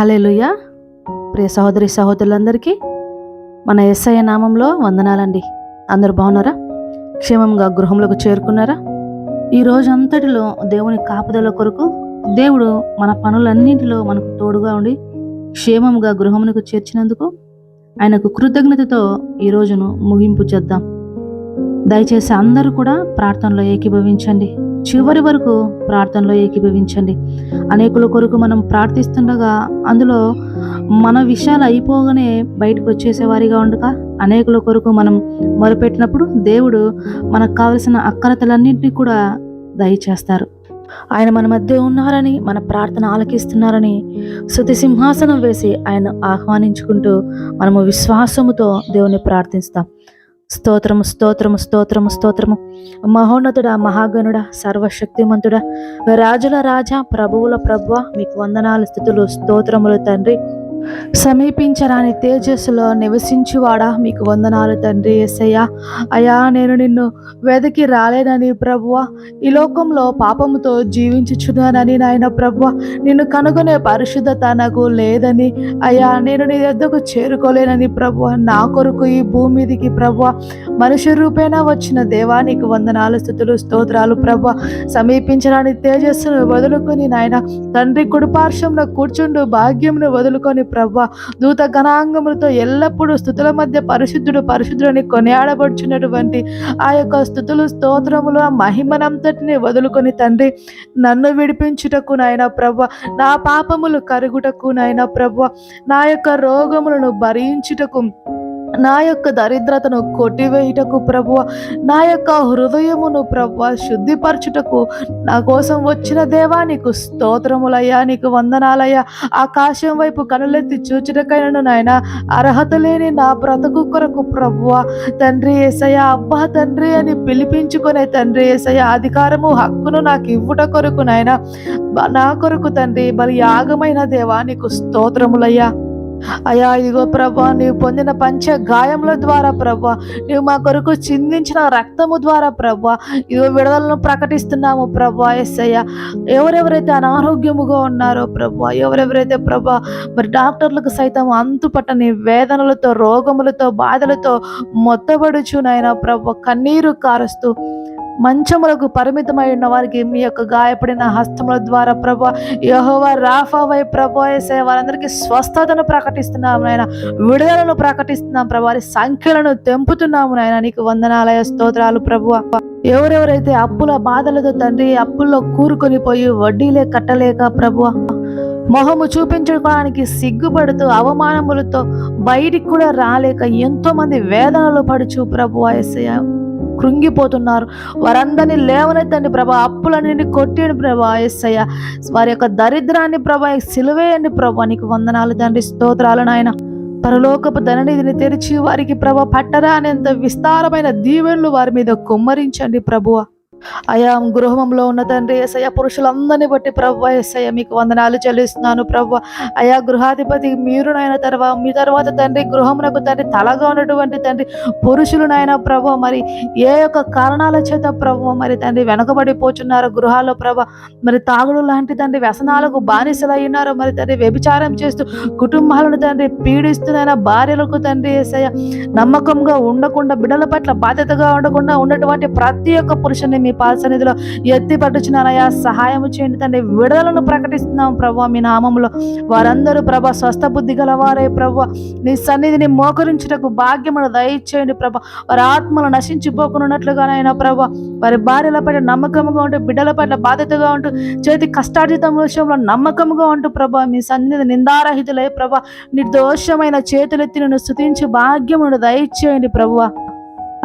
Hallelujah ప్రియ సహోదరి సహోదరులందరికీ మన SI నామంలో వందనాలండి. అందరు బాగున్నారా? క్షేమంగా గృహంలోకి చేరుకున్నారా? ఈ రోజు అంతటిలో దేవుని కాపుదల కొరకు దేవుడు మన పనులన్నింటిలో మనకు తోడుగా ఉండి క్షేమంగా గృహమునకు చేర్చినందుకు ఆయనకు కృతజ్ఞతతో ఈ రోజును ముగింపు చేద్దాం. దయచేసి అందరూ కూడా ప్రార్థనలో ఏకీభవించండి. చివరి వరకు ప్రార్థనలో ఏకీభవించండి. అనేకుల కొరకు మనం ప్రార్థిస్తుండగా అందులో మన విషయాలు అయిపోగానే బయటకు వచ్చేసేవారిగా ఉండగా అనేకుల కొరకు మనం మొరపెట్టినప్పుడు దేవుడు మనకు కావలసిన అక్కరతలన్నింటినీ కూడా దయచేస్తారు. ఆయన మన మధ్య ఉన్నారని మన ప్రార్థన ఆలకిస్తున్నారని శృతి సింహాసనం వేసి ఆయన ఆహ్వానించుకుంటూ మనము విశ్వాసముతో దేవుని ప్రార్థిస్తాం. స్తోత్రము స్తోత్రము స్తోత్రము స్తోత్రము. మహోన్నతుడా మహాగణుడా సర్వశక్తిమంతుడా రాజుల రాజా ప్రభువుల ప్రభువ మీకు వందనాలు స్థుతులు స్తోత్రములు తండ్రి. సమీపించరాని తేజస్సులో నివసించువాడా మీకు వందనాలు తండ్రి ఎస్సయ్యా అయా నేను నిన్ను వెదకి రాలేనని ప్రభువ. ఈ లోకంలో పాపముతో జీవించుచున్నానని నాయన ప్రభువ. నిన్ను కనుగొనే పరిశుద్ధత నాకు లేదని. అయా నేను నీ వద్దకు చేరుకోలేనని ప్రభువ. నా కొరకు ఈ భూమి మీదికి ప్రభువ. మనుష్య రూపేణ వచ్చిన దేవానికి వందనాలు స్థుతులు స్తోత్రాలు. ప్రభ సమీపించడానికి తేజస్సును వదులుకొని నాయన తండ్రి కుడిపార్శ్వంలో కూర్చుండు భాగ్యమును వదులుకొని ప్రభ దూత గణాంగములతో ఎల్లప్పుడూ స్థుతుల మధ్య పరిశుద్ధుడు పరిశుద్ధుడని కొనియాడబడుచున్నటువంటి ఆ యొక్క స్థుతులు స్తోత్రములు ఆ మహిమనంతటిని వదులుకొని తండ్రి నన్ను విడిపించుటకు నాయన ప్రభ నా పాపములు కరుగుటకు నాయన ప్రభ నా యొక్క రోగములను భరించుటకు నా యొక్క దరిద్రతను కొట్టివేయుటకు ప్రభువ నా యొక్క హృదయమును ప్రభువ శుద్ధిపరచుటకు నా కోసం వచ్చిన దేవా నీకు స్తోత్రములయ్యా నీకు వందనాలయ్యా. ఆకాశం వైపు కనులెత్తి చూచుటకైనను నాయన అర్హత లేని నా బ్రతుకు కొరకు ప్రభువ తండ్రి ఏసయ్య అబ్బా తండ్రి అని పిలిపించుకునే తండ్రి ఏసయ్య అధికారము హక్కును నాకు ఇవ్వుట కొరకు నాయన నా కొరకు తండ్రి బలి యాగమైన దేవా నీకు స్తోత్రములయ్యా. అయా ఇదిగో ప్రభా నీవు పొందిన పంచ గాయముల ద్వారా ప్రభా నీవు మా కొరకు చిందించిన రక్తము ద్వారా ప్రభా ఇదిగో విడుదలను ప్రకటిస్తున్నాము ప్రభా ఎస్ అయ్యా ఎవరెవరైతే అనారోగ్యముగా ఉన్నారో ప్రభా ఎవరెవరైతే ప్రభా మరి డాక్టర్లకు సైతం అంతుపట్టని వేదనలతో రోగములతో బాధలతో మొత్తబడుచు నాయన ప్రభా కన్నీరు కారుస్తూ మంచములకు పరిమితమై ఉన్న వారికి మీ యొక్క గాయపడిన హస్తముల ద్వారా ప్రభా యహోవా రాఫావై ప్రభా ఏసే వారందరికీ స్వస్థతను ప్రకటిస్తున్నాము నాయన. విడుదలను ప్రకటిస్తున్నాం ప్రభు వారి సంఖ్యలను తెంపుతున్నాము నాయన. నీకు వందనాలయ స్తోత్రాలు ప్రభు. ఎవరెవరైతే అప్పుల బాధలతో తండ్రి అప్పుల్లో కూరుకొని పోయి వడ్డీలే కట్టలేక ప్రభు మొహము చూపించుకోవడానికి సిగ్గుపడుతూ అవమానములతో బయటికి కూడా రాలేక ఎంతో మంది వేదనలు పడుచు ప్రభు ఎస్ఐ కృంగిపోతున్నారు. వారందరినీ లేవనెత్తండి ప్రభా. అప్పులన్నింటినీ కొట్టేయండి ప్రభా ఎస్సయ్య వారి యొక్క దరిద్రాన్ని ప్రభా సిలువేయండి ప్రభా. నీకు వందనాలు తండ్రి స్తోత్రాలు నాయన. పరలోకపు ధననిధిని తెరిచి వారికి ప్రభ పట్టరానేంత విస్తారమైన దీవెనలు వారి మీద కుమ్మరించండి ప్రభువ. అయా గృహంలో ఉన్న తండ్రి ఎస్ఐ పురుషులందరినీ బట్టి ప్రవ్వ ఎస్ఐ మీకు వందనాలు చెల్లిస్తున్నాను ప్రవ్వ. అయా గృహాధిపతి మీరు నాయన తర్వాత మీ తర్వాత తండ్రి గృహమునకు తండ్రి తలగా ఉన్నటువంటి తండ్రి పురుషులు నాయన ప్రభు మరి ఏ యొక్క కారణాల చేత ప్రభు మరి తండ్రి వెనకబడిపోతున్నారు గృహాల్లో ప్రభ మరి తాగుడు లాంటి తండ్రి వ్యసనాలకు బానిసలయ్యున్నారు. మరి తండ్రి వ్యభిచారం చేస్తూ కుటుంబాలను తండ్రి పీడిస్తున్న భార్యలకు తండ్రి ఏసయ్య నమ్మకంగా ఉండకుండా బిడ్డల పట్ల బాధ్యతగా ఉండకుండా ఉన్నటువంటి ప్రతి ఒక్క పురుషుని నీ పాద సన్నిధిలో ఎత్తి పట్టుచున్నానయ్యా సహాయం చేయండి తండ్రి. విడుదలను ప్రకటిస్తున్నాం ప్రభా మీ నామంలో వారందరూ ప్రభా స్వస్థ బుద్ధి గలవారే ప్రభా. నీ సన్నిధిని మోకరించుటకు భాగ్యమును దయచేయండి ప్రభా. వారి ఆత్మలు నశించిపోకున్నట్లుగానైనా ప్రభా. వారి భార్యల పట్ల నమ్మకముగా ఉంటూ బిడ్డల పట్ల బాధ్యతగా ఉంటూ చేతి కష్టార్జితం విషయంలో నమ్మకముగా ఉంటూ ప్రభా మీ సన్నిధి నిందారహితులై ప్రభా నిర్దోషమైన చేతులెత్తి నన్ను స్థుతించి భాగ్యమును దయచేయండి ప్రభువా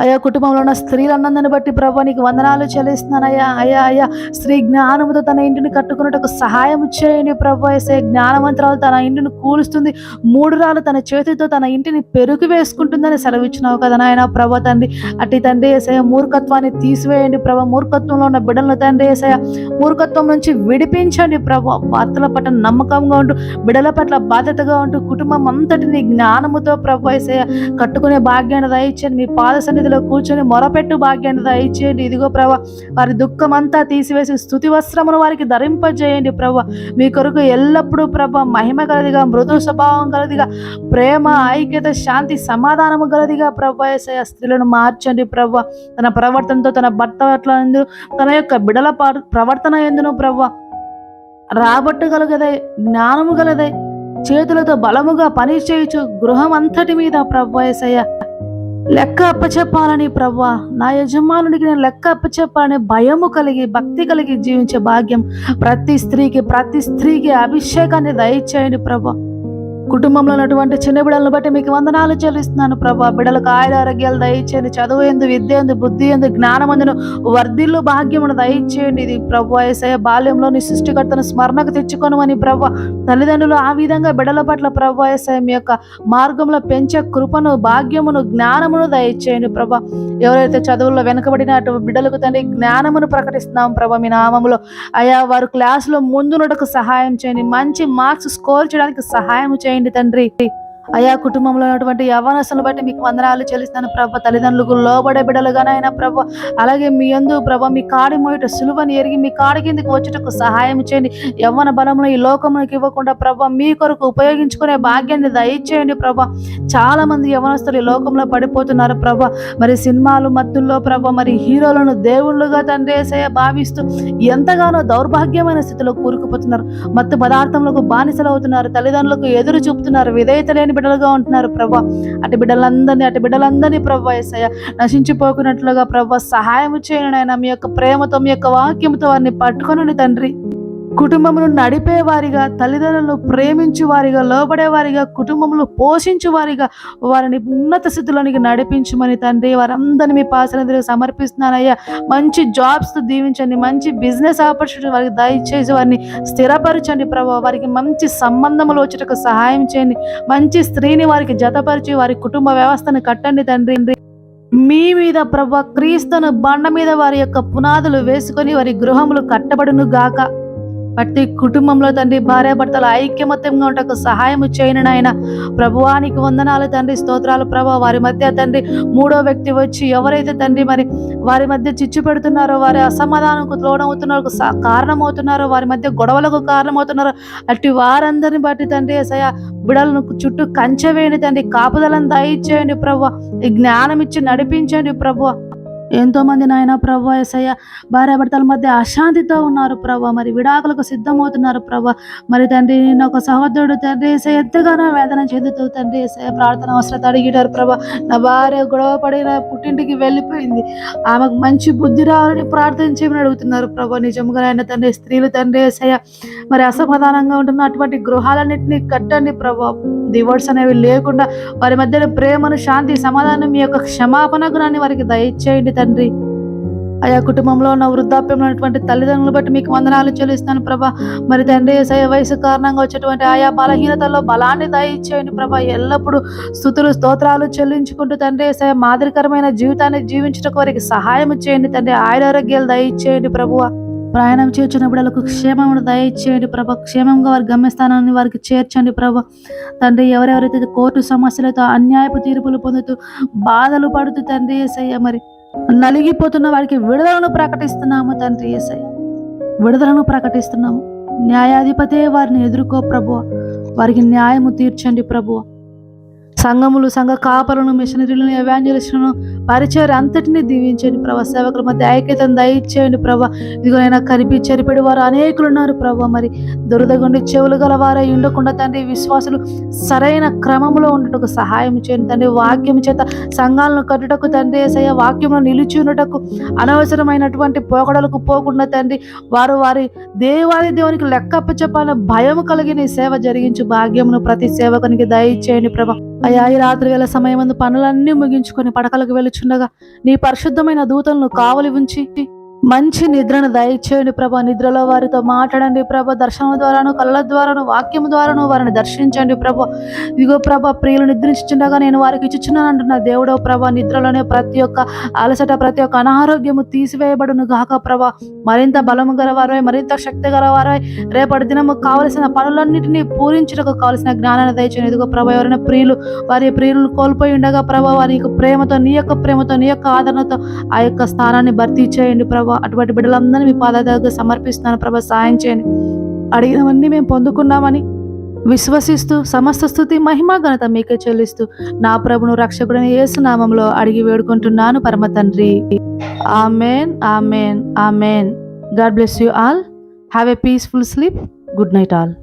అయ్యా కుటుంబంలో ఉన్న స్త్రీలన్నందుని బట్టి ప్రభు నీకు వందనాలు చెల్లిస్తున్నాను అయ్యా. అయ్యా అయ్యా స్త్రీ జ్ఞానముతో తన ఇంటిని కట్టుకున్నట్టు సహాయం చేయండి ప్రభు. వేసే జ్ఞానవంతరాలు తన ఇంటిని కూలుస్తుంది. మూడు రాలు తన చేతితో తన ఇంటిని పెరుగు వేసుకుంటుందని సెలవిచ్చినావు కదా నాయన ప్రభు తండ్రి. అట్టి తండ్రి వేసయ మూర్ఖత్వాన్ని తీసివేయండి ప్రభ. మూర్ఖత్వంలో ఉన్న బిడ్డలను తండ్రి వేసయ మూర్ఖత్వం నుంచి విడిపించండి ప్రభు. భర్తల పట్ల నమ్మకంగా ఉంటూ బిడ్డల పట్ల బాధ్యతగా ఉంటూ కుటుంబం అంతటిని జ్ఞానముతో ప్రభు వేసయ కట్టుకునే భాగ్యాన్ని దయచండి మీ పాద సన్నిధి సన్నిధిలో కూర్చొని మొరపెట్టు భాగ్యాన్ని దయచేయండి. ఇదిగో ప్రభా వారి దుఃఖం అంతా తీసివేసి స్థుతి వస్త్రమును వారికి ధరింపజేయండి ప్రభ. మీ కొరకు ఎల్లప్పుడూ ప్రభ మహిమ గలదిగా మృదు స్వభావం గలదిగా ప్రేమ ఐక్యత శాంతి సమాధానము గలదిగా ప్రభా స్త్రీలను మార్చండి ప్రభా. తన ప్రవర్తనతో తన భర్త పట్ల తన యొక్క బిడల ప్రవర్తన ఎందును ప్రభా. రాబట్టగలగదే జ్ఞానము గలదే చేతులతో బలముగా పని చేయొచ్చు గృహం అంతటి మీద ప్రభా లెక్క అప్పచెప్పాలని ప్రవ్వా. నా యజమానుడికి నేను లెక్క అప్పచెప్పాలని భయము కలిగి భక్తి కలిగి జీవించే భాగ్యం ప్రతి స్త్రీకి ప్రతి స్త్రీకి అభిషేకాన్ని దయచేయండి ప్రభా కుటుంబంలో ఉన్నటువంటి చిన్న బిడ్డలను బట్టి మీకు వందనాలు చెల్లిస్తున్నాను ప్రభా. బిడ్డలకు ఆయుర ఆరోగ్యాలు దయచేయండి చదువు ఎందు విద్య ఎందు బుద్ధి ఎందు జ్ఞానమందును వర్ధిల్లు భాగ్యమును దయచేయండి ఇది ప్రభు. ఏసయ బాల్యంలో నీ సృష్టికర్తను స్మరణకు తెచ్చుకోనమని ప్రభు. తల్లిదండ్రులు ఆ విధంగా బిడ్డల పట్ల ప్రభు ఏసయ మీ యొక్క మార్గంలో పెంచే కృపను భాగ్యమును జ్ఞానమును దయచేయండి ప్రభా. ఎవరైతే చదువుల్లో వెనకబడిన బిడ్డలకు తండ్రి జ్ఞానమును ప్రకటిస్తున్నాం ప్రభా మీ నామములో. అయా వారు క్లాసులో ముందునటకు సహాయం చేయండి. మంచి మార్క్స్ స్కోర్ చేయడానికి సహాయం చేయండి. తండ్రి. అయా కుటుంబంలో ఉన్నటువంటి యవనస్తులను బట్టి మీకు వందనాలు చెల్లిస్తాను ప్రభ. తల్లిదండ్రులకు లోబడే బిడ్డలుగానైనా ప్రభ. అలాగే మీ యందు ప్రభ మీ కాడి మోయట సులువని ఎరిగి మీ కాడి కిందకి వచ్చేటకు సహాయం చేయండి. యవ్వన బలంలో ఈ లోకములకు ఇవ్వకుండా ప్రభ మీ కొరకు ఉపయోగించుకునే భాగ్యాన్ని దయచేయండి ప్రభ. చాలా మంది యవనస్తులు ఈ లోకంలో పడిపోతున్నారు ప్రభ. మరి సినిమాలు మత్తుల్లో ప్రభ మరి హీరోలను దేవుళ్ళుగా తండ్రేసే భావిస్తూ ఎంతగానో దౌర్భాగ్యమైన స్థితిలో కూరుకుపోతున్నారు. మత్తు పదార్థములకు బానిసలు అవుతున్నారు తల్లిదండ్రులకు ఎదురు చూపుతున్నారు విధేయత లేని బిడ్డలుగా ఉంటున్నారు ప్రభా. అటు బిడ్డలందరినీ అటు బిడ్డలందరినీ ప్రభా ఏసయ్య నశించిపోకున్నట్లుగా ప్రభా సహాయం చేయను ఆయన మీ యొక్క ప్రేమతో మీ యొక్క వాక్యంతో వారిని పట్టుకొనండి తండ్రి. కుటుంబమును నడిపే వారిగా తల్లిదండ్రులను ప్రేమించు వారిగా లోబడే వారిగా కుటుంబములు పోషించు వారిగా వారిని ఉన్నత స్థితిలోనికి నడిపించమని తండ్రి వారందరినీ మీ పాసన సమర్పిస్తున్నానయ్యా. మంచి జాబ్స్ దీవించండి మంచి బిజినెస్ ఆపర్చునిటీ వారికి దయచేసి వారిని స్థిరపరచండి ప్రభావ వారికి మంచి సంబంధములు వచ్చేటకు సహాయం చేయండి. మంచి స్త్రీని వారికి జతపరిచి వారి కుటుంబ వ్యవస్థను కట్టండి తండ్రి. మీ మీద ప్రభా క్రీస్తును బండ మీద వారి యొక్క పునాదులు వేసుకొని వారి గృహములు కట్టబడును గాక ప్రతి కుటుంబంలో తండ్రి భార్యాభర్తలు ఐక్యమత్యంగా ఉంటకు సహాయం చేయను నాయన. ప్రభువానికి వందనాలు తండ్రి స్తోత్రాలు ప్రభా. వారి మధ్య తండ్రి మూడో వ్యక్తి వచ్చి ఎవరైతే తండ్రి మరి వారి మధ్య చిచ్చు పెడుతున్నారో వారి అసమాధానంకు తోడవుతున్నారో కారణమవుతున్నారో వారి మధ్య గొడవలకు కారణమవుతున్నారో అట్టి వారందరిని బట్టి తండ్రి సయా బిడలను చుట్టూ కంచె వేయండి తండ్రి. కాపుదలను దయచేయండి ప్రభు. ఈ జ్ఞానం ఇచ్చి నడిపించండి ప్రభు. ఎంతో మంది నాయన ప్రభు ఎసయ్య భార్యాభర్తల మధ్య అశాంతితో ఉన్నారు ప్రభు మరి విడాకులకు సిద్ధమవుతున్నారు ప్రభు. మరి తండ్రి నేను ఒక సహోదరుడు తండ్రి ఏసయ్య ఎంతగానో వేదన చెందుతూ తండ్రి ఏసయ్య ప్రార్థన అవసరత అడిగినారు ప్రభ. నా భార్య గొడవ పడిన పుట్టింటికి వెళ్ళిపోయింది. ఆమెకు మంచి బుద్ధి రావాలని ప్రార్థన చేయమని అడుగుతున్నారు ప్రభ. నిజంగా ఆయన తండ్రి స్త్రీలు తండ్రి ఏసయ్య మరి అసమాధానంగా ఉంటున్న అటువంటి గృహాలన్నింటినీ కట్టండి ప్రభా. డివోర్స్ అనేవి లేకుండా వారి మధ్యన ప్రేమను శాంతి సమాధానం మీ యొక్క క్షమాపణ గుణాన్ని వారికి దయచేయండి తండ్రి. ఆయా కుటుంబంలో ఉన్న వృద్ధాప్యంలో ఉన్నటువంటి తల్లిదండ్రులు బట్టి మీకు వందనాలు చెల్లిస్తాను ప్రభా. మరి తండ్రి ఏసయ్య వయసు కారణంగా వచ్చేటువంటి ఆయా బలహీనతల్లో బలాన్ని దయచేయండి ప్రభా. ఎల్లప్పుడూ స్థుతులు స్తోత్రాలు చెల్లించుకుంటూ తండ్రి ఏసయ్య మాదిరికరమైన జీవితాన్ని జీవించడానికి వారికి సహాయం చేయండి తండ్రి. ఆయురారోగ్యాలు దయచేయండి ప్రభువా. ప్రయాణం చేర్చిన బిడ్డలకు క్షేమమును దయచేయండి ప్రభ. క్షేమంగా వారి గమ్యస్థానాన్ని వారికి చేర్చండి ప్రభ. తండ్రి ఎవరెవరైతే కోర్టు సమస్యలతో అన్యాయపు తీర్పులు పొందుతూ బాధలు పడుతూ తండ్రి ఏసయ్య మరి నలిగిపోతున్న వారికి విడుదలను ప్రకటిస్తున్నాము తండ్రి ఏసై విడుదలను ప్రకటిస్తున్నాము. న్యాయాధిపతే వారిని ఎదుర్కో ప్రభు వారికి న్యాయము తీర్చండి ప్రభు సంఘములు సంఘ కాపలను మిషనరీలను ఎవాంజలిస్టులను పరిచయం అంతటిని దీవించండి ప్రభా. సేవకుల మధ్య ఐక్యతను దయచేయండి ప్రభా. ఇదిగో అయినా కనిపి చెరిపెడి వారు అనేకులు ఉన్నారు ప్రభా. మరి దురదగుండి చెవులు గల వారై ఉండకుండా తండ్రి విశ్వాసులు సరైన క్రమంలో ఉండటకు సహాయం చేయండి. తండ్రి వాక్యం చేత సంఘాలను కట్టుటకు తండ్రి ఏసయ్య వాక్యంలో నిలిచి ఉండటకు అనవసరమైనటువంటి పోకడలకు పోకుండా తండ్రి వారు వారి దేవాది దేవునికి లెక్కప్ప చెప్పాలని భయం కలిగిన సేవ జరిగించు భాగ్యమును ప్రతి సేవకునికి దయచేయండి ప్రభా. అయ్యా ఈ రాత్రి వేళ సమయం పనులన్నీ ముగించుకొని పడకలకు వెళ్ళుచుండగా నీ పరిశుద్ధమైన దూతలను కావలి ఉంచి మంచి నిద్రను దయచేయండి ప్రభా. నిద్రలో వారితో మాట్లాడండి ప్రభా. దర్శనం ద్వారాను కళ్ళ ద్వారాను వాక్యం ద్వారాను వారిని దర్శించండి ప్రభ. ఇదిగో ప్రభా ప్రియులు నిద్రించుండగా నేను వారికి ఇచ్చుచున్నాను అంటున్న దేవుడో ప్రభా. నిద్రలోనే ప్రతి ఒక్క అలసట ప్రతి ఒక్క అనారోగ్యము తీసివేయబడును గాక ప్రభా. మరింత బలము గలవారై మరింత శక్తి గలవారై రేపటి దినము కావలసిన పనులన్నింటినీ పూరించుటకు కావలసిన జ్ఞానాన్ని దయచేయండి ఇదిగో ప్రభ ఎవరైనా ప్రియులు వారి ప్రియులను కోల్పోయి ఉండగా ప్రభ వారి ప్రేమతో నీ యొక్క ప్రేమతో నీ యొక్క ఆదరణతో ఆ యొక్క స్థానాన్ని భర్తీ చేయండి ప్రభ. అటువంటి బిడ్డలందరినీ మీ పాద దగ్గర సమర్పిస్తున్నాను ప్రభా. సాయం చేయండి. అడిగినవన్నీ మేము పొందుకున్నామని విశ్వసిస్తూ సమస్త స్థుతి మహిమ ఘనత మీకే చెల్లిస్తూ నా ప్రభును రక్షకుడని యేసు నామంలో అడిగి వేడుకుంటున్నాను పరమ తండ్రి. Amen amen amen. God bless you all. Have a peaceful sleep. Good night all.